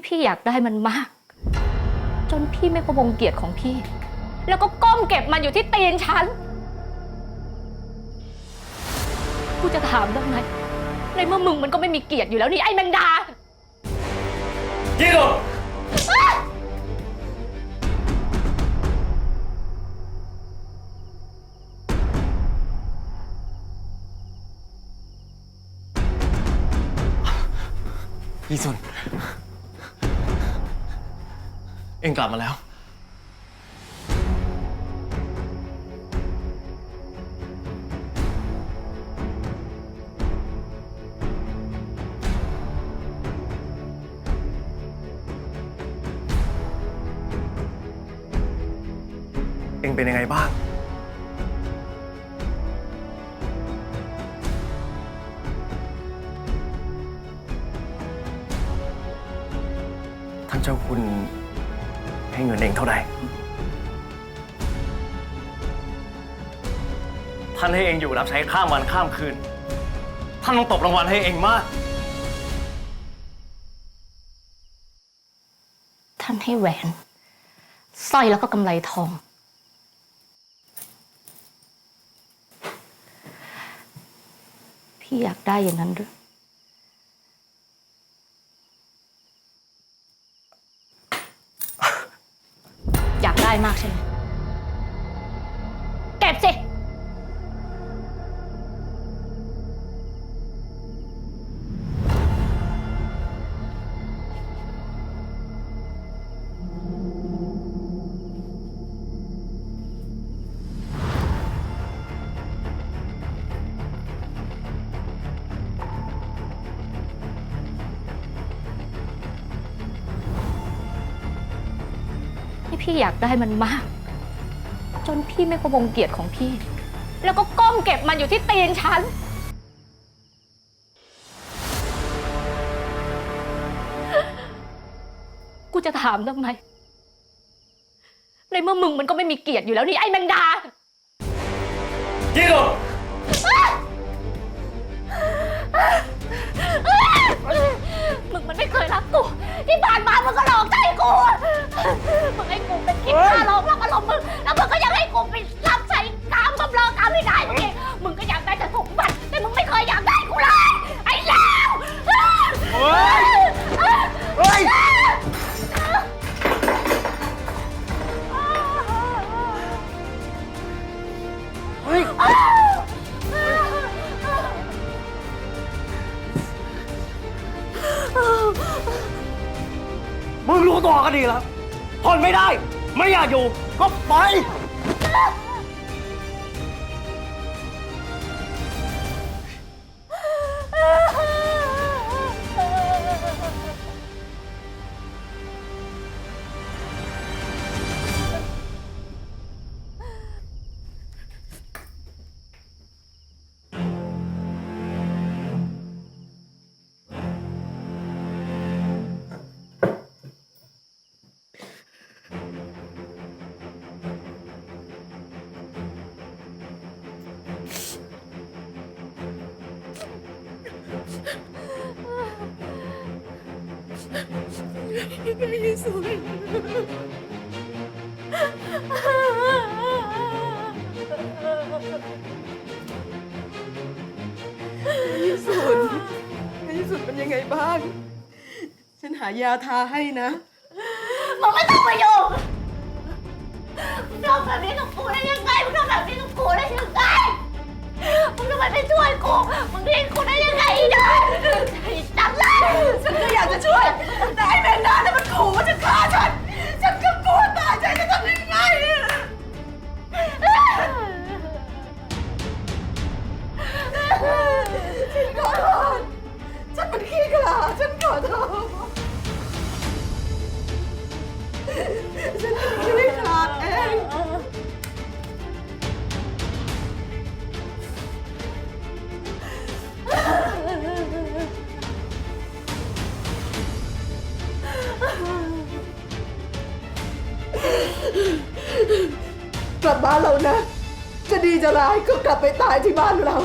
ที่พี่อยากได้มันมาก จนพี่ไม่พะวงเกียรติของพี่ แล้วก็ก้มเก็บมันอยู่ที่ตีนฉันกูจะถามทำไมในเมื่อมึงมันก็ไม่มีเกียรติอยู่แล้วนี่ไอ้แมนดายี่หลดพี่สุน เอ็งกลับมาแล้ว เอ็งเป็นยังไงบ้าง ท่านเจ้าคุณ ให้เงินเองเท่าไหร่ท่านให้เองอยู่รับใช้ข้ามวันข้ามคืน ท่านต้องตบรางวัลให้เองมาก ท่านให้แหวนสร้อยแล้วก็กำไรทอง พี่อยากได้อย่างนั้นหรือ บสิที่พี่อยากได้มันมาก นพี่ไม่พะวงเกียรติของพี่ แล้วก็ก้มเก็บมันอยู่ที่ตีนฉัน กูจะถามทำไมในเมื่อมึงมันก็ไม่มีเกียรติอยู่แล้วนี่ไอ้แมนดายี่หลดมึงมันไม่เคยรักกู ที่ผ่านมามึงก็หลอกใจกูมึง ยมึงรู้ตัวก็ดีแล้วทนไม่ได้ ไม่อยากอยู่ ก็ไป ที่สุดในที่สุดเป็นยังไงบ้าง ฉันหายาทาให้นะ มึงไม่ต้องมาอยู่มึงทำแบบนี้กับกูได้ยังไงมึงทำแบบนี้ กลับบ้านเรานะ จะดีจะร้ายก็กลับไปตายที่บ้านเรา